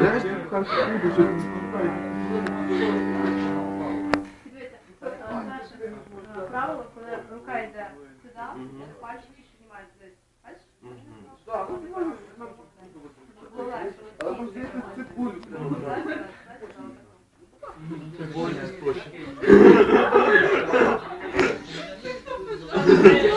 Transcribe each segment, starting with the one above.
Знаєш, ти кажеш, люди, що не спускають. Дивіться, наше е, правило, коли рука йде сюди, пальчики легше,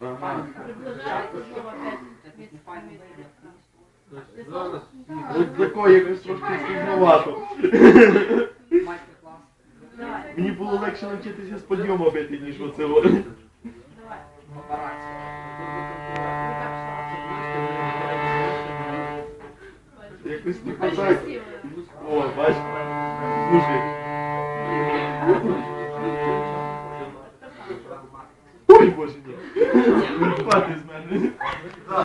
Спини. Ось такої якось трошки складновато. Майстер-клас. Давай, Мені було легше навчитися з подйому бити, ніж оце. о. давай. Якось не Хоч хватає. О, бач. Слушай. Ой, боже ні. Хватить з мене.